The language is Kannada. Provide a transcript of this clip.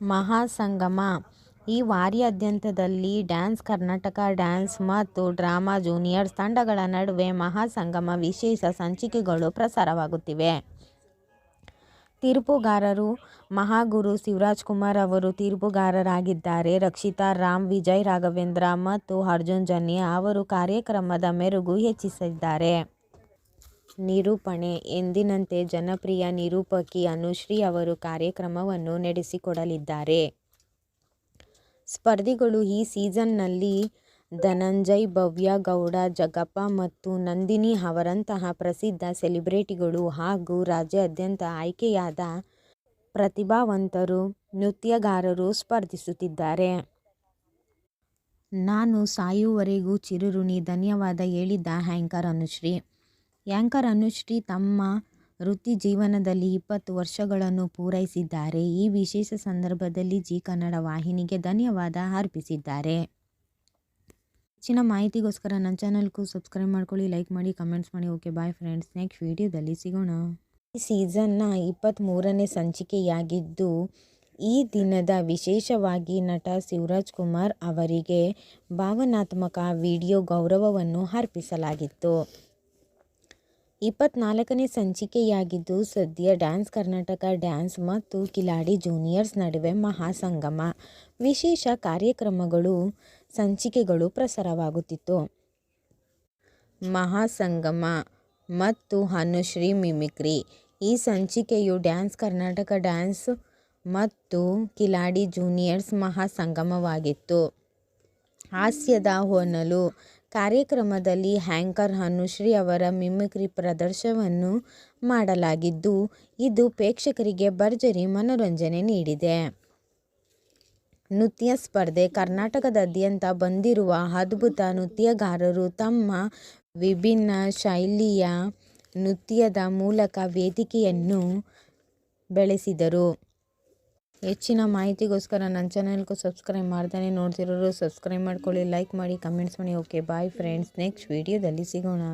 ಮಹಾಸಂಗಮ ಈ ವಾರ್ಯಾದ್ಯಂತದಲ್ಲಿ ಡ್ಯಾನ್ಸ್ ಕರ್ನಾಟಕ ಡ್ಯಾನ್ಸ್ ಮತ್ತು ಡ್ರಾಮಾ ಜೂನಿಯರ್ಸ್ ತಂಡಗಳ ನಡುವೆ ಮಹಾಸಂಗಮ ವಿಶೇಷ ಸಂಚಿಕೆಗಳು ಪ್ರಸಾರವಾಗುತ್ತಿವೆ. ತೀರ್ಪುಗಾರರು ಮಹಾಗುರು ಶಿವರಾಜಕುಮಾರ್ ಅವರು ತೀರ್ಪುಗಾರರಾಗಿದ್ದಾರೆ ರಕ್ಷಿತಾ ರಾಮ್, ವಿಜಯ್ ರಾಘವೇಂದ್ರ ಮತ್ತು ಅರ್ಜುನ್ ಜನ್ಯ ಅವರು ಕಾರ್ಯಕ್ರಮದ ಮೆರುಗು ಹೆಚ್ಚಿಸಲಿದ್ದಾರೆ. ನಿರೂಪಣೆ ಎಂದಿನಂತೆ ಜನಪ್ರಿಯ ನಿರೂಪಕಿ ಅನುಶ್ರೀ ಅವರು ಕಾರ್ಯಕ್ರಮವನ್ನು ನಡೆಸಿಕೊಡಲಿದ್ದಾರೆ. ಸ್ಪರ್ಧಿಗಳು ಈ ಸೀಸನ್ನಲ್ಲಿ ಧನಂಜಯ್, ಭವ್ಯ ಗೌಡ, ಜಗಪ್ಪ ಮತ್ತು ನಂದಿನಿ ಅವರಂತಹ ಪ್ರಸಿದ್ಧ ಸೆಲೆಬ್ರಿಟಿಗಳು ಹಾಗೂ ರಾಜ್ಯಾದ್ಯಂತ ಆಯ್ಕೆಯಾದ ಪ್ರತಿಭಾವಂತರು ನೃತ್ಯಗಾರರು ಸ್ಪರ್ಧಿಸುತ್ತಿದ್ದಾರೆ. "ನಾನು ಸಾಯುವವರೆಗೂ ಚಿರಋಣಿ ಧನ್ಯವಾದ ಹೇಳಿದ ಹ್ಯಾಂಕರ್ ಅನುಶ್ರೀ. ಆ್ಯಂಕರ್ ಅನುಶ್ರೀ ತಮ್ಮ ವೃತ್ತಿ ಜೀವನದಲ್ಲಿ ಇಪ್ಪತ್ತು ವರ್ಷಗಳನ್ನು ಪೂರೈಸಿದ್ದಾರೆ. ಈ ವಿಶೇಷ ಸಂದರ್ಭದಲ್ಲಿ ಜಿ ಕನ್ನಡ ವಾಹಿನಿಗೆ ಧನ್ಯವಾದ ಅರ್ಪಿಸಿದ್ದಾರೆ. ಹೆಚ್ಚಿನ ಮಾಹಿತಿಗೋಸ್ಕರ ನನ್ನ ಚಾನಲ್ಗೂ ಸಬ್ಸ್ಕ್ರೈಬ್ ಮಾಡ್ಕೊಳ್ಳಿ, ಲೈಕ್ ಮಾಡಿ, ಕಮೆಂಟ್ಸ್ ಮಾಡಿ. ಓಕೆ ಬಾಯ್ ಫ್ರೆಂಡ್ಸ್, ನೆಕ್ಸ್ಟ್ ವಿಡಿಯೋದಲ್ಲಿ ಸಿಗೋಣ. ಈ ಸೀಸನ್ನ ಇಪ್ಪತ್ತಮೂರನೇ ಸಂಚಿಕೆಯಾಗಿದ್ದು, ಈ ದಿನದ ವಿಶೇಷವಾಗಿ ನಟ ಶಿವರಾಜ್ ಕುಮಾರ್ ಅವರಿಗೆ ಭಾವನಾತ್ಮಕ ವಿಡಿಯೋ ಗೌರವವನ್ನು ಅರ್ಪಿಸಲಾಗಿತ್ತು. ಇಪ್ಪತ್ತನಾಲ್ಕನೇ ಸಂಚಿಕೆಯಾಗಿದ್ದು, ಸದ್ಯ ಡ್ಯಾನ್ಸ್ ಕರ್ನಾಟಕ ಡ್ಯಾನ್ಸ್ ಮತ್ತು ಕಿಲಾಡಿ ಜೂನಿಯರ್ಸ್ ನಡುವೆ ಮಹಾಸಂಗಮ. ವಿಶೇಷ ಕಾರ್ಯಕ್ರಮಗಳು ಸಂಚಿಕೆಗಳು ಪ್ರಸಾರವಾಗುತ್ತಿತ್ತು. ಮಹಾಸಂಗಮ ಮತ್ತು ಅನುಶ್ರೀ ಮಿಮಿಕ್ರಿ. ಈ ಸಂಚಿಕೆಯು ಡ್ಯಾನ್ಸ್ ಕರ್ನಾಟಕ ಡ್ಯಾನ್ಸ್ ಮತ್ತು ಕಿಲಾಡಿ ಜೂನಿಯರ್ಸ್ ಮಹಾಸಂಗಮವಾಗಿತ್ತು. ಹಾಸ್ಯದ ಹೊನಲು ಕಾರ್ಯಕ್ರಮದಲ್ಲಿ ಹ್ಯಾಂಕರ್ ಅನುಶ್ರೀ ಅವರ ಮಿಮಿಕ್ರಿ ಪ್ರದರ್ಶನವನ್ನು ಮಾಡಲಾಗಿದ್ದು, ಇದು ಪ್ರೇಕ್ಷಕರಿಗೆ ಭರ್ಜರಿ ಮನರಂಜನೆ ನೀಡಿದೆ. ನೃತ್ಯ ಸ್ಪರ್ಧೆ ಕರ್ನಾಟಕದಾದ್ಯಂತ ಬಂದಿರುವ ಅದ್ಭುತ ನೃತ್ಯಗಾರರು ತಮ್ಮ ವಿಭಿನ್ನ ಶೈಲಿಯ ನೃತ್ಯದ ಮೂಲಕ ವೇದಿಕೆಯನ್ನು ಬೆಳೆಸಿದರು. ಹೆಚ್ಚಿನ ಮಾಹಿತಿಗೋಸ್ಕರ ನನ್ನ ಚಾನಲ್ಗೂ ಸಬ್ಸ್ಕ್ರೈಬ್ ಮಾಡ್ತಾನೆ ನೋಡ್ತಿರೋರು ಸಬ್ಸ್ಕ್ರೈಬ್ ಮಾಡ್ಕೊಳ್ಳಿ, ಲೈಕ್ ಮಾಡಿ, ಕಮೆಂಟ್ಸ್ ಮಾಡಿ. ಓಕೆ ಬಾಯ್ ಫ್ರೆಂಡ್ಸ್, ನೆಕ್ಸ್ಟ್ ವೀಡಿಯೋದಲ್ಲಿ ಸಿಗೋಣ.